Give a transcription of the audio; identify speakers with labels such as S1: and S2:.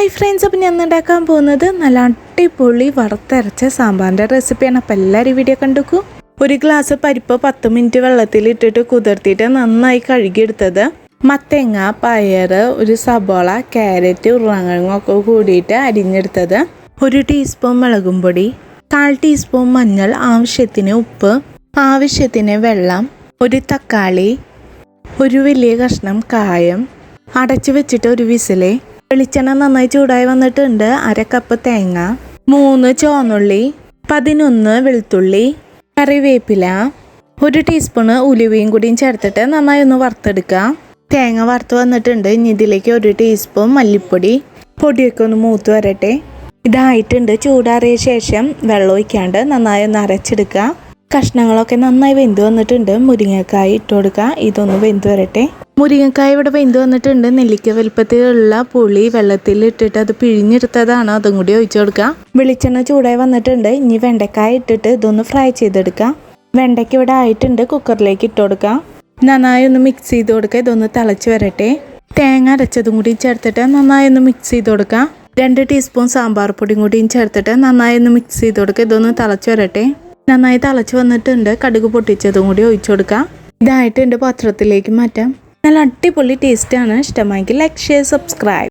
S1: Hi friends അപ്പം ഞാൻ ഉണ്ടാക്കാൻ പോകുന്നത് നല്ല അടിപൊളി വറുത്തരച്ച സാമ്പാറിന്റെ റെസിപ്പിയാണ് അപ്പം എല്ലാവരും വീഡിയോ കണ്ടുക്കൂ. ഒരു ഗ്ലാസ് പരിപ്പ് പത്ത് മിനിറ്റ് വെള്ളത്തിൽ ഇട്ടിട്ട് കുതിർത്തിയിട്ട് നന്നായി കഴുകിയെടുത്തത്. മത്തങ്ങ പയർ ഒരു സബോള ക്യാരറ്റ് ഉരുളക്കിഴങ്ങും ഒക്കെ കൂടിയിട്ട് അരിഞ്ഞെടുത്തത്. ഒരു ടീസ്പൂൺ മുളകും പൊടി കാൽ ടീസ്പൂൺ മഞ്ഞൾ ആവശ്യത്തിന് ഉപ്പ് ആവശ്യത്തിന് വെള്ളം ഒരു തക്കാളി ഒരു വലിയ കഷ്ണം കായം അടച്ചു വെച്ചിട്ട് ഒരു വിസിൽ വെളിച്ചെണ്ണ നന്നായി ചൂടായി വന്നിട്ടുണ്ട്. അര കപ്പ് തേങ്ങ മൂന്ന് ചുവന്നുള്ളി പതിനൊന്ന് വെളുത്തുള്ളി കറിവേപ്പില ഒരു ടീസ്പൂണ് ഉലുവയും കൂടിയും ചേർത്തിട്ട് നന്നായി ഒന്ന് വറുത്തെടുക്കുക തേങ്ങ വറുത്ത് വന്നിട്ടുണ്ട്. ഇനി ഇതിലേക്ക് ഒരു ടീസ്പൂൺ മല്ലിപ്പൊടി. പൊടിയൊക്കെ ഒന്ന് മൂത്ത് വരട്ടെ. ഇതായിട്ടുണ്ട്. ചൂടാറിയ ശേഷം വെള്ളം ഒഴിക്കാണ്ട് നന്നായി ഒന്ന് അരച്ചെടുക്കുക കഷ്ണങ്ങളൊക്കെ നന്നായി വെന്ത് വന്നിട്ടുണ്ട്. മുരിങ്ങക്കായ ഇട്ട് കൊടുക്കുക ഇതൊന്ന് വെന്ത് വരട്ടെ. മുരിങ്ങക്കായ ഇവിടെ വെന്ത് വന്നിട്ടുണ്ട്. നെല്ലിക്ക വലുപ്പത്തിലുള്ള പുളി വെള്ളത്തിൽ ഇട്ടിട്ട് അത് പിഴിഞ്ഞെടുത്തതാണ്. അതും കൂടി ഒഴിച്ചു കൊടുക്കുക വെളിച്ചെണ്ണ ചൂടായി വന്നിട്ടുണ്ട്. ഇനി വെണ്ടക്കായ ഇട്ടിട്ട് ഇതൊന്ന് ഫ്രൈ ചെയ്തെടുക്കുക വെണ്ടയ്ക്ക് ഇവിടെ ആയിട്ടുണ്ട്. കുക്കറിലേക്ക് ഇട്ട് കൊടുക്കുക നന്നായി ഒന്ന് മിക്സ് ചെയ്ത് കൊടുക്കുക ഇതൊന്ന് തിളച്ച് വരട്ടെ. തേങ്ങ അരച്ചതും കൂടി ചേർത്തിട്ട് നന്നായി ഒന്ന് മിക്സ് ചെയ്ത് കൊടുക്കുക രണ്ട് ടീസ്പൂൺ സാമ്പാർ പൊടിയും കൂടിയും ചേർത്തിട്ട് നന്നായി ഒന്ന് മിക്സ് ചെയ്ത് കൊടുക്കുക ഇതൊന്ന് തിളച്ച് വരട്ടെ. നന്നായി തിളച്ച് വന്നിട്ടുണ്ട്. കടുക് പൊട്ടിച്ചതും കൂടി ഒഴിച്ചു കൊടുക്കാം. ഇതായിട്ട് എന്റെ പാത്രത്തിലേക്ക് മാറ്റാം. നല്ല അടിപൊളി ആണ്. ഇഷ്ടമായെങ്കിൽ ലൈക്ക് ഷെയർ സബ്സ്ക്രൈബ്